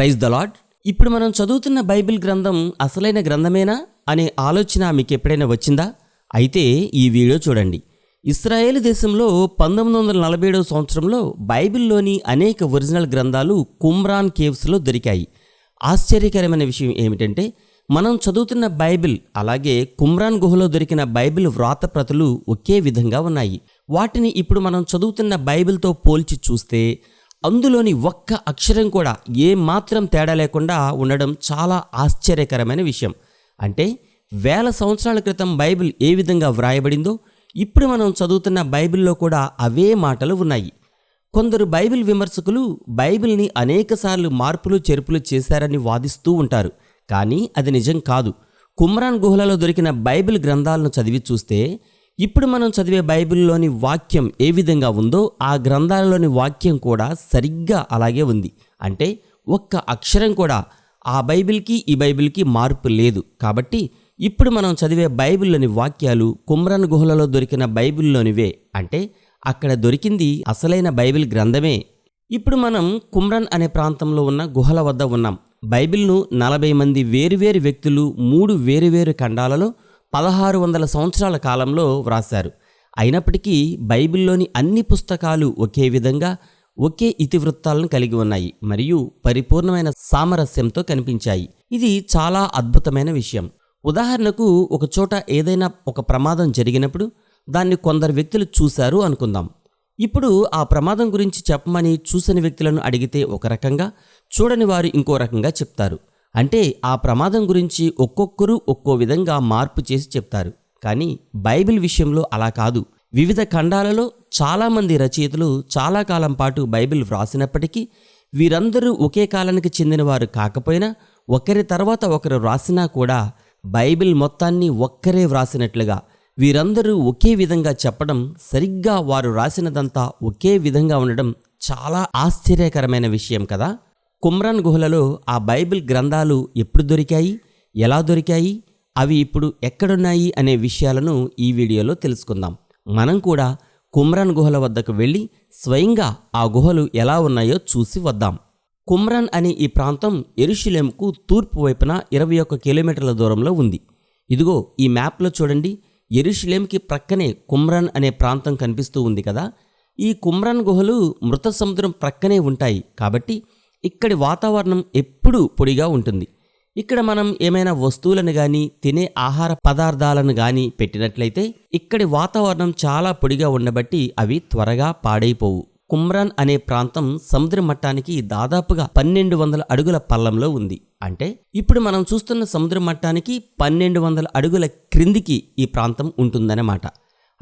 Praise the lord ఇప్పుడు మనం చదువుతున్న బైబిల్ గ్రంథం అసలైన గ్రంథమేనా అనే ఆలోచన మీకు ఎప్పుడైనా వచ్చిందా? అయితే ఈ వీడియో చూడండి. ఇస్రాయేల్ దేశంలో పంతొమ్మిది వందల నలభై ఏడవ సంవత్సరంలో బైబిల్లోని అనేక ఒరిజినల్ గ్రంథాలు కుమ్రాన్ కేవ్స్లో దొరికాయి. ఆశ్చర్యకరమైన విషయం ఏమిటంటే మనం చదువుతున్న బైబిల్ అలాగే కుమ్రాన్ గుహలో దొరికిన బైబిల్ వ్రాతప్రతులు ఒకే విధంగా ఉన్నాయి. వాటిని ఇప్పుడు మనం చదువుతున్న బైబిల్తో పోల్చి చూస్తే అందులోని ఒక్క అక్షరం కూడా ఏమాత్రం తేడా లేకుండా ఉండడం చాలా ఆశ్చర్యకరమైన విషయం. అంటే వేల సంవత్సరాల క్రితం బైబిల్ ఏ విధంగా వ్రాయబడిందో ఇప్పుడు మనం చదువుతున్న బైబిల్లో కూడా అవే మాటలు ఉన్నాయి. కొందరు బైబిల్ విమర్శకులు బైబిల్ని అనేకసార్లు మార్పులు చెరుపులు చేశారని వాదిస్తూ ఉంటారు. కానీ అది నిజం కాదు. కుమ్రాన్ గుహలలో దొరికిన బైబిల్ గ్రంథాలను చదివి చూస్తే ఇప్పుడు మనం చదివే బైబిల్లోని వాక్యం ఏ విధంగా ఉందో ఆ గ్రంథాలలోని వాక్యం కూడా సరిగ్గా అలాగే ఉంది. అంటే ఒక్క అక్షరం కూడా ఆ బైబిల్కి ఈ బైబిల్కి మార్పు లేదు. కాబట్టి ఇప్పుడు మనం చదివే బైబిల్లోని వాక్యాలు కుమ్రన్ గుహలలో దొరికిన బైబిల్లోనివే. అంటే అక్కడ దొరికింది అసలైన బైబిల్ గ్రంథమే. ఇప్పుడు మనం కుమ్రన్ అనే ప్రాంతంలో ఉన్న గుహల వద్ద ఉన్నాం. బైబిల్ను నలభై మంది వేరువేరు వ్యక్తులు మూడు వేరువేరు ఖండాలలో పదహారు వందల సంవత్సరాల కాలంలో వ్రాశారు. అయినప్పటికీ బైబిల్లోని అన్ని పుస్తకాలు ఒకే విధంగా ఒకే ఇతివృత్తాలను కలిగి ఉన్నాయి మరియు పరిపూర్ణమైన సామరస్యంతో కనిపించాయి. ఇది చాలా అద్భుతమైన విషయం. ఉదాహరణకు ఒక చోట ఏదైనా ఒక ప్రమాదం జరిగినప్పుడు దాన్ని కొందరు వ్యక్తులు చూశారు అనుకుందాం. ఇప్పుడు ఆ ప్రమాదం గురించి చెప్పమని చూసిన వ్యక్తులను అడిగితే ఒక రకంగా చూడని వారు ఇంకో రకంగా చెప్తారు. అంటే ఆ ప్రమాదం గురించి ఒక్కొక్కరు ఒక్కో విధంగా మార్పు చేసి చెప్తారు. కానీ బైబిల్ విషయంలో అలా కాదు. వివిధ ఖండాలలో చాలామంది రచయితలు చాలా కాలం పాటు బైబిల్ వ్రాసినప్పటికీ వీరందరూ ఒకే కాలానికి చెందినవారు కాకపోయినా ఒకరి తర్వాత ఒకరు వ్రాసినా కూడా బైబిల్ మొత్తాన్ని ఒక్కరే వ్రాసినట్లుగా వీరందరూ ఒకే విధంగా చెప్పడం సరిగ్గా వారు రాసినదంతా ఒకే విధంగా ఉండడం చాలా ఆశ్చర్యకరమైన విషయం కదా. కుమ్రాన్ గుహలలో ఆ బైబిల్ గ్రంథాలు ఎప్పుడు దొరికాయి? ఎలా దొరికాయి? అవి ఇప్పుడు ఎక్కడున్నాయి అనే విషయాలను ఈ వీడియోలో తెలుసుకుందాం. మనం కూడా కుమ్రాన్ గుహల వద్దకు వెళ్ళి స్వయంగా ఆ గుహలు ఎలా ఉన్నాయో చూసి వద్దాం. కుమ్రాన్ అనే ఈ ప్రాంతం ఎరుషులేంకు తూర్పు వైపున ఇరవై ఒక్క కిలోమీటర్ల దూరంలో ఉంది. ఇదిగో ఈ మ్యాప్లో చూడండి. ఎరుషులేంకి ప్రక్కనే కుమ్రాన్ అనే ప్రాంతం కనిపిస్తూ ఉంది కదా. ఈ కుమ్రాన్ గుహలు మృత సముద్రం ప్రక్కనే ఉంటాయి కాబట్టి ఇక్కడి వాతావరణం ఎప్పుడూ పొడిగా ఉంటుంది. ఇక్కడ మనం ఏమైనా వస్తువులను కానీ తినే ఆహార పదార్థాలను కానీ పెట్టినట్లయితే ఇక్కడి వాతావరణం చాలా పొడిగా ఉండబట్టి అవి త్వరగా పాడైపోవు. కుమ్రాన్ అనే ప్రాంతం సముద్ర మట్టానికి దాదాపుగా పన్నెండు వందల అడుగుల పల్లంలో ఉంది. అంటే ఇప్పుడు మనం చూస్తున్న సముద్ర మట్టానికి పన్నెండు వందల అడుగుల క్రిందికి ఈ ప్రాంతం ఉంటుందన్నమాట.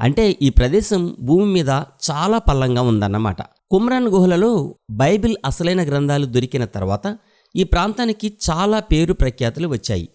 అంటే ఈ ప్రదేశం భూమి మీద చాలా పల్లంగా ఉందన్నమాట. కుమ్రాన్ గుహలలో బైబిల్ అసలైన గ్రంథాలు దొరికిన తర్వాత ఈ ప్రాంతానికి చాలా పేరు ప్రఖ్యాతులు వచ్చాయి.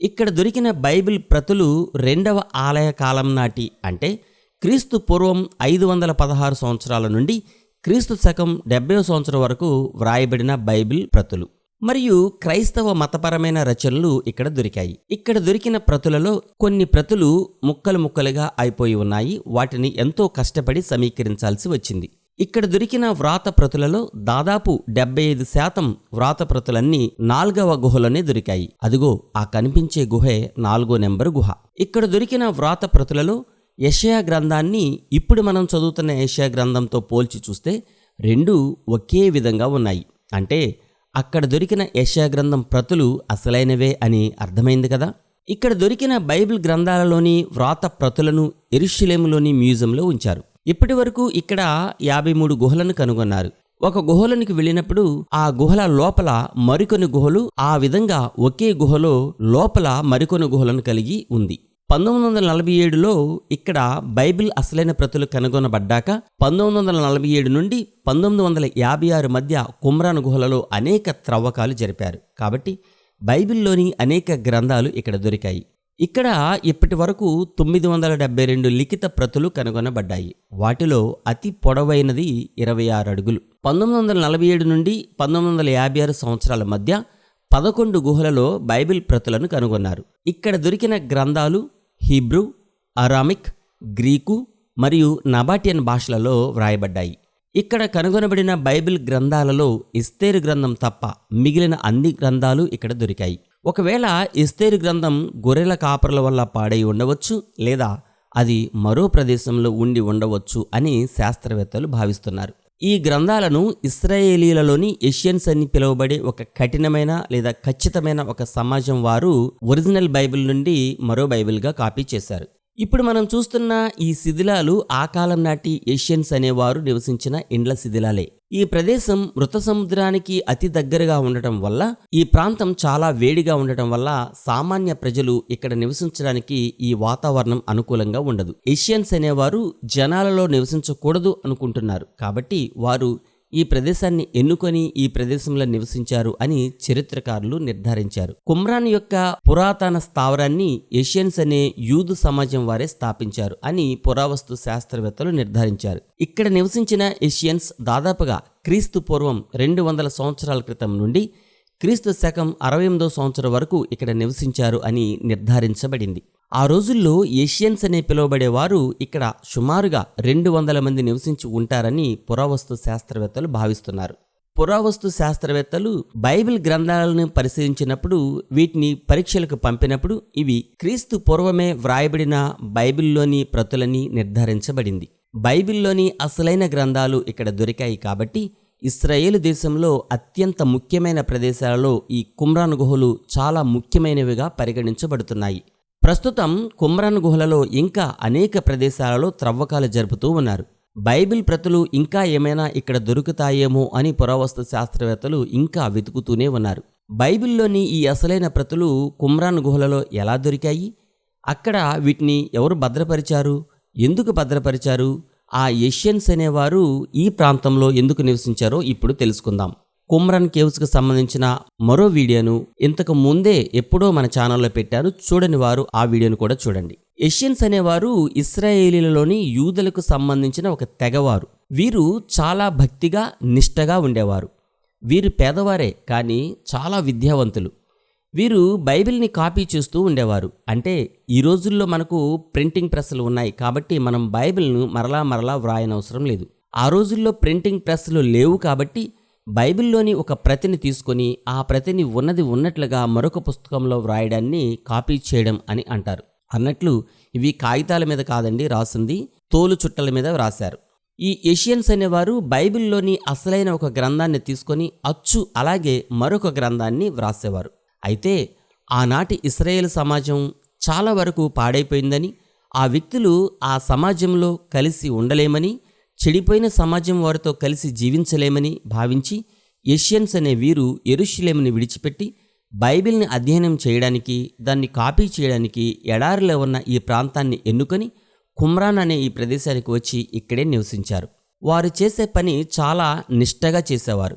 ఇక్కడ దొరికిన బైబిల్ ప్రతులు రెండవ ఆలయ కాలం నాటి అంటే క్రీస్తు పూర్వం ఐదు వందల పదహారు సంవత్సరాల నుండి క్రీస్తు శకం డెబ్బై సంవత్సరం వరకు వ్రాయబడిన బైబిల్ ప్రతులు. మరియు క్రైస్తవ మతపరమైన రచనలు ఇక్కడ దొరికాయి. ఇక్కడ దొరికిన ప్రతులలో కొన్ని ప్రతులు ముక్కలు ముక్కలుగా అయిపోయి ఉన్నాయి. వాటిని ఎంతో కష్టపడి సమీకరించాల్సి వచ్చింది. ఇక్కడ దొరికిన వ్రాత ప్రతులలో దాదాపు డెబ్బై ఐదు శాతం వ్రాత ప్రతులన్నీ నాల్గవ గుహలోనే దొరికాయి. అదిగో ఆ కనిపించే గుహే నాలుగో నెంబర్ గుహ. ఇక్కడ దొరికిన వ్రాత ప్రతులలో యషయా గ్రంథాన్ని ఇప్పుడు మనం చదువుతున్న యషయా గ్రంథంతో పోల్చి చూస్తే రెండు ఒకే విధంగా ఉన్నాయి. అంటే అక్కడ దొరికిన యషయా గ్రంథం ప్రతులు అసలైనవే అని అర్థమైంది కదా? ఇక్కడ దొరికిన బైబిల్ గ్రంథాలలోని వ్రాత ప్రతులను ఎరుషులేములోని మ్యూజియంలో ఉంచారు. ఇప్పటి వరకు ఇక్కడ యాభై మూడు గుహలను కనుగొన్నారు. ఒక గుహలోనికి వెళ్ళినప్పుడు ఆ గుహల లోపల మరికొన్ని గుహలు ఆ విధంగా ఒకే గుహలో లోపల మరికొన్ని గుహలను కలిగి ఉంది. పంతొమ్మిది వందల నలభై ఏడులో ఇక్కడ బైబిల్ అసలైన ప్రతులు కనుగొనబడ్డాక పంతొమ్మిది వందల నలభై ఏడు నుండి పంతొమ్మిది వందల యాభై ఆరు మధ్య కుమ్రాన్ గుహలలో అనేక త్రవ్వకాలు జరిపారు. కాబట్టి బైబిల్లోని అనేక గ్రంథాలు ఇక్కడ దొరికాయి. ఇక్కడ ఇప్పటి వరకు తొమ్మిది వందల డెబ్బై రెండు లిఖిత ప్రతులు కనుగొనబడ్డాయి. వాటిలో అతి పొడవైనది ఇరవై ఆరు అడుగులు. పంతొమ్మిది వందల నలభై ఏడు నుండి పంతొమ్మిది వందల యాభై ఆరు సంవత్సరాల మధ్య పదకొండు గుహలలో బైబిల్ ప్రతులను కనుగొన్నారు. ఇక్కడ దొరికిన గ్రంథాలు హీబ్రూ అరామిక్ గ్రీకు మరియు నబాటియన్ భాషలలో వ్రాయబడ్డాయి. ఇక్కడ కనుగొనబడిన బైబిల్ గ్రంథాలలో ఇస్తేరు గ్రంథం తప్ప మిగిలిన అన్ని గ్రంథాలు ఇక్కడ దొరికాయి. ఒకవేళ ఇస్తేరు గ్రంథం గొర్రెల కాపర్ల వల్ల పాడై ఉండవచ్చు లేదా అది మరో ప్రదేశంలో ఉండి ఉండవచ్చు అని శాస్త్రవేత్తలు భావిస్తున్నారు. ఈ గ్రంథాలను ఇస్రాయేలీలలోని ఏషియన్స్ అని పిలువబడే ఒక కఠినమైన లేదా ఖచ్చితమైన ఒక సమాజం వారు ఒరిజినల్ బైబిల్ నుండి మరో బైబిల్గా కాపీ చేశారు. ఇప్పుడు మనం చూస్తున్న ఈ శిథిలాలు ఆ కాలం నాటి ఏషియన్స్ అనేవారు నివసించిన ఇండ్ల శిథిలాలే. ఈ ప్రదేశం మృత సముద్రానికి అతి దగ్గరగా ఉండటం వల్ల ఈ ప్రాంతం చాలా వేడిగా ఉండటం వల్ల సామాన్య ప్రజలు ఇక్కడ నివసించడానికి ఈ వాతావరణం అనుకూలంగా ఉండదు. ఏషియన్స్ అనేవారు జనాలలో నివసించకూడదు అనుకుంటున్నారు. కాబట్టి వారు ఈ ప్రదేశాన్ని ఎన్నుకొని ఈ ప్రదేశంలో నివసించారు అని చరిత్రకారులు నిర్ధారించారు. కుమ్రాన్ యొక్క పురాతన స్థావరాన్ని ఏషియన్స్ అనే యూదు సమాజం వారే స్థాపించారు అని పురావస్తు శాస్త్రవేత్తలు నిర్ధారించారు. ఇక్కడ నివసించిన ఏషియన్స్ దాదాపుగా క్రీస్తు పూర్వం రెండు వందల సంవత్సరాల క్రితం నుండి క్రీస్తు శకం అరవై ఎనిమిదో సంవత్సరం వరకు ఇక్కడ నివసించారు అని నిర్ధారించబడింది. ఆ రోజుల్లో ఏషియన్స్ అనే పిలువబడేవారు ఇక్కడ సుమారుగా రెండు వందల మంది నివసించి ఉంటారని పురావస్తు శాస్త్రవేత్తలు భావిస్తున్నారు. పురావస్తు శాస్త్రవేత్తలు బైబిల్ గ్రంథాలను పరిశీలించినప్పుడు వీటిని పరీక్షలకు పంపినప్పుడు ఇవి క్రీస్తు పూర్వమే వ్రాయబడిన బైబిల్లోని ప్రతులని నిర్ధారించబడింది. బైబిల్లోని అసలైన గ్రంథాలు ఇక్కడ దొరికాయి కాబట్టి ఇస్రాయేలు దేశంలో అత్యంత ముఖ్యమైన ప్రదేశాలలో ఈ కుమ్రాన్ గుహలు చాలా ముఖ్యమైనవిగా పరిగణించబడుతున్నాయి. ప్రస్తుతం కుమ్రాన్ గుహలలో ఇంకా అనేక ప్రదేశాలలో త్రవ్వకాలు జరుపుతూ ఉన్నారు. బైబిల్ ప్రతులు ఇంకా ఏమైనా ఇక్కడ దొరుకుతాయేమో అని పురావస్తు శాస్త్రవేత్తలు ఇంకా వెతుకుతూనే ఉన్నారు. బైబిల్లోని ఈ అసలైన ప్రతులు కుమ్రాన్ గుహలలో ఎలా దొరికాయి? అక్కడ వీటిని ఎవరు భద్రపరిచారు? ఎందుకు భద్రపరిచారు? ఆ ఏషియన్స్ అనేవారు ఈ ప్రాంతంలో ఎందుకు నివసించారో ఇప్పుడు తెలుసుకుందాం. కుమ్రన్ కేవ్స్కి సంబంధించిన మరో వీడియోను ఇంతకు ముందే ఎప్పుడో మన ఛానల్లో పెట్టాను చూడని వారు ఆ వీడియోను కూడా చూడండి. ఏషియన్స్ అనేవారు ఇస్రాయేలీలలోని యూదులకు సంబంధించిన ఒక తెగవారు. వీరు చాలా భక్తిగా నిష్టగా ఉండేవారు. వీరు పేదవారే కానీ చాలా విద్యావంతులు. వీరు బైబిల్ని కాపీ చేస్తూ ఉండేవారు. అంటే ఈ రోజుల్లో మనకు ప్రింటింగ్ ప్రెస్లు ఉన్నాయి కాబట్టి మనం బైబిల్ను మరలా మరలా వ్రాయనవసరం లేదు. ఆ రోజుల్లో ప్రింటింగ్ ప్రెస్లు లేవు కాబట్టి బైబిల్లోని ఒక ప్రతిని తీసుకొని ఆ ప్రతిని ఉన్నది ఉన్నట్లుగా మరొక పుస్తకంలో వ్రాయడాన్ని కాపీ చేయడం అని అంటారు. అన్నట్లు ఇవి కాగితాల మీద కాదండి రాసింది తోలు చుట్టల మీద వ్రాశారు. ఈ ఏషియన్స్ అనేవారు బైబిల్లోని అసలైన ఒక గ్రంథాన్ని తీసుకొని అచ్చు అలాగే మరొక గ్రంథాన్ని వ్రాసేవారు. అయితే ఆనాటి ఇస్రాయేల్ సమాజం చాలా వరకు పాడైపోయిందని ఆ వ్యక్తులు ఆ సమాజంలో కలిసి ఉండలేమని చెడిపోయిన సమాజం వారితో కలిసి జీవించలేమని భావించి ఏషియన్స్ అనే వీరు ఎరుషులేమని విడిచిపెట్టి బైబిల్ని అధ్యయనం చేయడానికి దాన్ని కాపీ చేయడానికి ఎడారిలో ఉన్న ఈ ప్రాంతాన్ని ఎన్నుకొని కుమ్రాన్ అనే ఈ ప్రదేశానికి వచ్చి ఇక్కడే నివసించారు. వారు చేసే పని చాలా నిష్టగా చేసేవారు.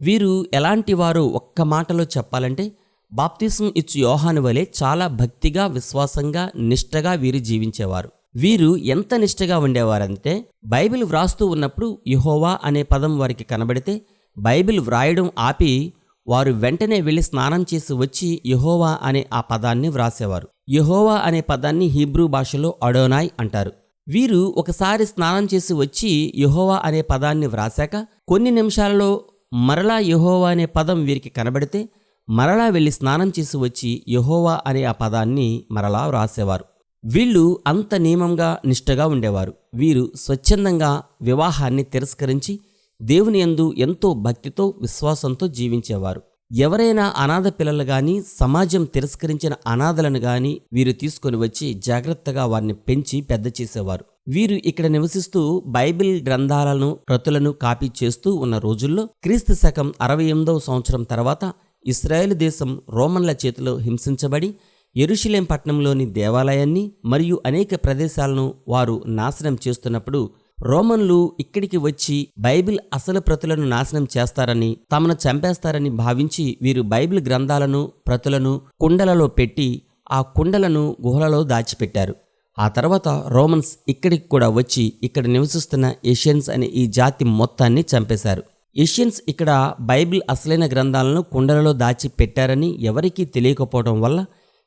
వీరు ఎలాంటి వారు ఒక్క మాటలో చెప్పాలంటే బాప్తిసం ఇచ్చు యోహాను వలె చాలా భక్తిగా విశ్వాసంగా నిష్టగా వీరు జీవించేవారు. వీరు ఎంత నిష్టగా ఉండేవారంటే బైబిల్ వ్రాస్తూ ఉన్నప్పుడు యహోవా అనే పదం వారికి కనబడితే బైబిల్ వ్రాయడం ఆపి వారు వెంటనే వెళ్ళి స్నానం చేసి వచ్చి యహోవా అనే ఆ పదాన్ని వ్రాసేవారు. యహోవా అనే పదాన్ని హీబ్రూ భాషలో అడోనాయ్ అంటారు. వీరు ఒకసారి స్నానం చేసి వచ్చి యహోవా అనే పదాన్ని వ్రాశాక కొన్ని నిమిషాలలో మరలా యహోవా అనే పదం వీరికి కనబడితే మరలా వెళ్ళి స్నానం చేసి వచ్చి యహోవా అనే ఆ పదాన్ని మరలా వ్రాసేవారు. వీళ్ళు అంత నియమంగా నిష్ఠగా ఉండేవారు. వీరు స్వచ్ఛందంగా వివాహాన్ని తిరస్కరించి దేవుని యందు ఎంతో భక్తితో విశ్వాసంతో జీవించేవారు. ఎవరైనా అనాథ పిల్లలు గాని సమాజం తిరస్కరించిన అనాథలను గాని వీరు తీసుకొని వచ్చి జాగ్రత్తగా వారిని పెంచి పెద్ద చేసేవారు. వీరు ఇక్కడ నివసిస్తూ బైబిల్ గ్రంథాలను ప్రతులను కాపీ చేస్తూ ఉన్న రోజుల్లో క్రీస్తు శకం అరవై ఎనిమిదవ సంవత్సరం తర్వాత ఇస్రాయేల్ దేశం రోమన్ల చేతిలో హింసించబడి ఎరుషులేం పట్టణంలోని దేవాలయాన్ని మరియు అనేక ప్రదేశాలను వారు నాశనం చేస్తున్నప్పుడు రోమన్లు ఇక్కడికి వచ్చి బైబిల్ అసలు ప్రతులను నాశనం చేస్తారని తమను చంపేస్తారని భావించి వీరు బైబిల్ గ్రంథాలను ప్రతులను కుండలలో పెట్టి ఆ కుండలను గుహలలో దాచిపెట్టారు. ఆ తర్వాత రోమన్స్ ఇక్కడికి కూడా వచ్చి ఇక్కడ నివసిస్తున్న ఏషియన్స్ అనే ఈ జాతి మొత్తాన్ని చంపేశారు. ఏషియన్స్ ఇక్కడ బైబిల్ అసలైన గ్రంథాలను కుండలలో దాచి పెట్టారని ఎవరికీ తెలియకపోవడం వల్ల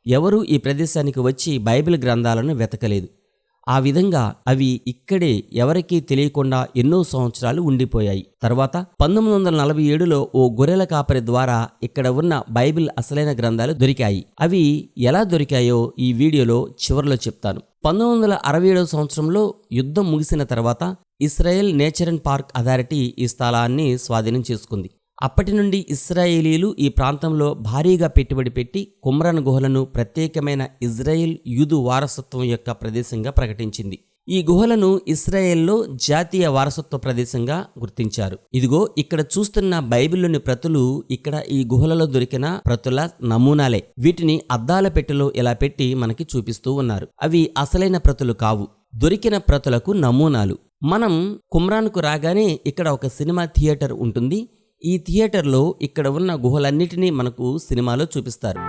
ఎవరూ ఈ ప్రదేశానికి వచ్చి బైబిల్ గ్రంథాలను వెతకలేదు. ఆ విధంగా అవి ఇక్కడే ఎవరికీ తెలియకుండా ఎన్నో సంవత్సరాలు ఉండిపోయాయి. తర్వాత పంతొమ్మిది వందల నలభై ఏడులో ఓ గొర్రెల కాపరి ద్వారా ఇక్కడ ఉన్న బైబిల్ అసలైన గ్రంథాలు దొరికాయి. అవి ఎలా దొరికాయో ఈ వీడియోలో చివరిలో చెప్తాను. పంతొమ్మిది వందల అరవై ఏడవ సంవత్సరంలో యుద్ధం ముగిసిన తర్వాత Israel nature and park authority ఈ స్థలాన్ని స్వాధీనం చేసుకుంది. అప్పటి నుండి ఇస్రాయేలీలు ఈ ప్రాంతంలో భారీగా పెట్టుబడి పెట్టి కుమ్రాన్ గుహలను ప్రత్యేకమైన ఇజ్రాయెల్ యూదు వారసత్వం యొక్క ప్రదేశంగా ప్రకటించింది. ఈ గుహలను ఇస్రాయేల్లో జాతీయ వారసత్వ ప్రదేశంగా గుర్తించారు. ఇదిగో ఇక్కడ చూస్తున్న బైబిల్లోని ప్రతులు ఇక్కడ ఈ గుహలలో దొరికిన ప్రతుల నమూనాలే. వీటిని అద్దాల పెట్టెలో ఇలా పెట్టి మనకి చూపిస్తూ ఉన్నారు. అవి అసలైన ప్రతులు కావు. దొరికిన ప్రతులకు నమూనాలు. మనం కుమ్రాన్కు రాగానే ఇక్కడ ఒక సినిమా థియేటర్ ఉంటుంది. ఈ థియేటర్లో ఇక్కడ ఉన్న గుహలన్నిటినీ మనకు సినిమాలో చూపిస్తారు.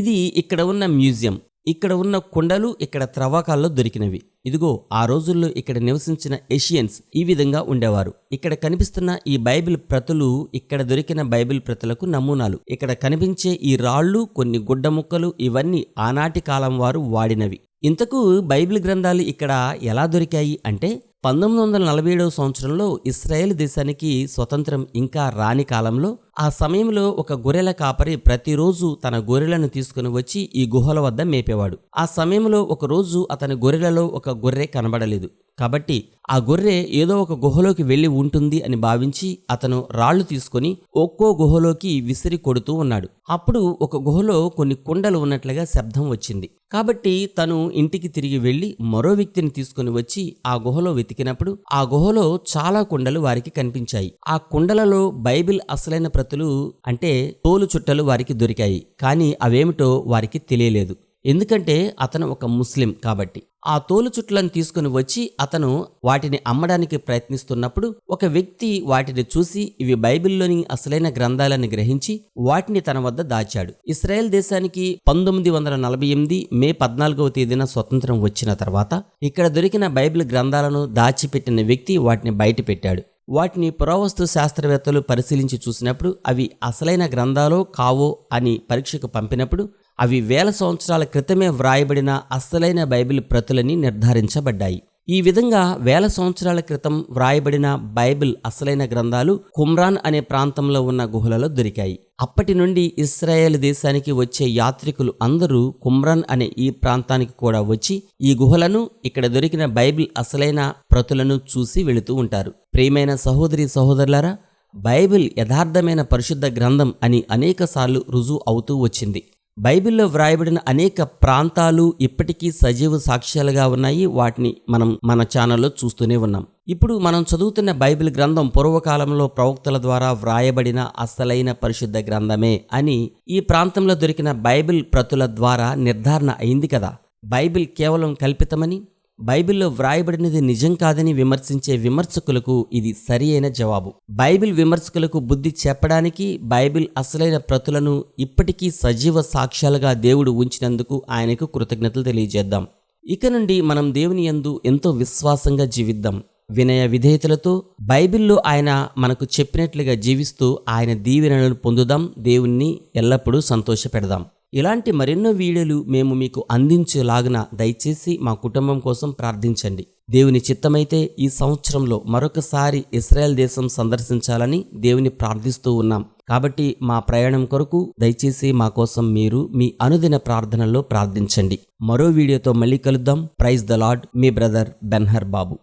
ఇది ఇక్కడ ఉన్న మ్యూజియం. ఇక్కడ ఉన్న కొండలు ఇక్కడ త్రవ్వకాల్లో దొరికినవి. ఇదిగో ఆ రోజుల్లో ఇక్కడ నివసించిన ఏషియన్స్ ఈ విధంగా ఉండేవారు. ఇక్కడ కనిపిస్తున్న ఈ బైబిల్ ప్రతులు ఇక్కడ దొరికిన బైబిల్ ప్రతులకు నమూనాలు. ఇక్కడ కనిపించే ఈ రాళ్ళు కొన్ని గుడ్డ ముక్కలు ఇవన్నీ ఆనాటి కాలం వారు వాడినవి. ఇంతకు బైబిల్ గ్రంథాలు ఇక్కడ ఎలా దొరికాయి అంటే పంతొమ్మిది వందల నలభై ఏడవ సంవత్సరంలో ఇస్రాయేల్ దేశానికి స్వతంత్రం ఇంకా రాని కాలంలో ఆ సమయంలో ఒక గొర్రెల కాపరి ప్రతిరోజు తన గొర్రెలను తీసుకుని వచ్చి ఈ గుహల వద్ద మేపేవాడు. ఆ సమయంలో ఒక రోజు అతని గొర్రెలలో ఒక గొర్రె కనబడలేదు. కాబట్టి ఆ గొర్రె ఏదో ఒక గుహలోకి వెళ్ళి ఉంటుంది అని భావించి అతను రాళ్ళు తీసుకొని ఒక్కో గుహలోకి విసిరి కొడుతూ ఉన్నాడు. అప్పుడు ఒక గుహలో కొన్ని కుండలు ఉన్నట్లుగా శబ్దం వచ్చింది. కాబట్టి తను ఇంటికి తిరిగి వెళ్ళి మరో వ్యక్తిని తీసుకుని వచ్చి ఆ గుహలో వెతికినప్పుడు ఆ గుహలో చాలా కుండలు వారికి కనిపించాయి. ఆ కుండలలో బైబిల్ అసలైన ప్రతులు అంటే తోలు చుట్టలు వారికి దొరికాయి కానీ అవేమిటో వారికి తెలియలేదు. ఎందుకంటే అతను ఒక ముస్లిం కాబట్టి. ఆ తోలు చుట్టలను తీసుకుని వచ్చి అతను వాటిని అమ్మడానికి ప్రయత్నిస్తున్నప్పుడు ఒక వ్యక్తి వాటిని చూసి ఇవి బైబిల్లోని అసలైన గ్రంథాలని గ్రహించి వాటిని తన వద్ద దాచాడు. ఇస్రాయెల్ దేశానికి పంతొమ్మిది వందల నలభై ఎనిమిది మే పద్నాలుగవ తేదీన స్వతంత్రం వచ్చిన తర్వాత ఇక్కడ దొరికిన బైబిల్ గ్రంథాలను దాచిపెట్టిన వ్యక్తి వాటిని బయట పెట్టాడు. వాటిని పురావస్తు శాస్త్రవేత్తలు పరిశీలించి చూసినప్పుడు అవి అసలైన గ్రంథాలో కావో అని పరీక్షకు పంపినప్పుడు అవి వేల సంవత్సరాల క్రితమే వ్రాయబడిన అసలైన బైబిల్ ప్రతులని నిర్ధారించబడ్డాయి. ఈ విధంగా వేల సంవత్సరాల క్రితం వ్రాయబడిన బైబిల్ అసలైన గ్రంథాలు కుమ్రాన్ అనే ప్రాంతంలో ఉన్న గుహలలో దొరికాయి. అప్పటి నుండి ఇస్రాయేల్ దేశానికి వచ్చే యాత్రికులు అందరూ కుమ్రాన్ అనే ఈ ప్రాంతానికి కూడా వచ్చి ఈ గుహలను ఇక్కడ దొరికిన బైబిల్ అసలైన ప్రతులను చూసి వెళుతూ ఉంటారు. ప్రియమైన సహోదరి సహోదరులారా బైబిల్ యథార్థమైన పరిశుద్ధ గ్రంథం అని అనేకసార్లు రుజువు అవుతూ వచ్చింది. బైబిల్లో వ్రాయబడిన అనేక ప్రాంతాలు ఇప్పటికీ సజీవ సాక్ష్యాలుగా ఉన్నాయి. వాటిని మనం మన ఛానల్లో చూస్తూనే ఉన్నాం. ఇప్పుడు మనం చదువుతున్న బైబిల్ గ్రంథం పూర్వకాలంలో ప్రవక్తల ద్వారా వ్రాయబడిన అసలైన పరిశుద్ధ గ్రంథమే అని ఈ ప్రాంతంలో దొరికిన బైబిల్ ప్రతుల ద్వారా నిర్ధారణ అయింది కదా. బైబిల్ కేవలం కల్పితమని బైబిల్లో వ్రాయబడినది నిజం కాదని విమర్శించే విమర్శకులకు ఇది సరి అయిన జవాబు. బైబిల్ విమర్శకులకు బుద్ధి చెప్పడానికి బైబిల్ అసలైన ప్రతులను ఇప్పటికీ సజీవ సాక్ష్యాలుగా దేవుడు ఉంచినందుకు ఆయనకు కృతజ్ఞతలు తెలియజేద్దాం. ఇక నుండి మనం దేవుని యందు ఎంతో విశ్వాసంగా జీవిద్దాం. వినయ విధేయతలతో బైబిల్లో ఆయన మనకు చెప్పినట్లుగా జీవిస్తూ ఆయన దీవెనలను పొందుదాం. దేవుణ్ణి ఎల్లప్పుడూ సంతోషపెడదాం. ఇలాంటి మరెన్నో వీడియోలు మేము మీకు అందించేలాగున దయచేసి మా కుటుంబం కోసం ప్రార్థించండి. దేవుని చిత్తమైతే ఈ సంవత్సరంలో మరొకసారి ఇస్రాయెల్ దేశం సందర్శించాలని దేవుని ప్రార్థిస్తూ ఉన్నాం. కాబట్టి మా ప్రయాణం కొరకు దయచేసి మా కోసం మీరు మీ అనుదిన ప్రార్థనల్లో ప్రార్థించండి. మరో వీడియోతో మళ్ళీ కలుద్దాం. ప్రైజ్ ద లార్డ్ మీ బ్రదర్ బెన్హర్ బాబు.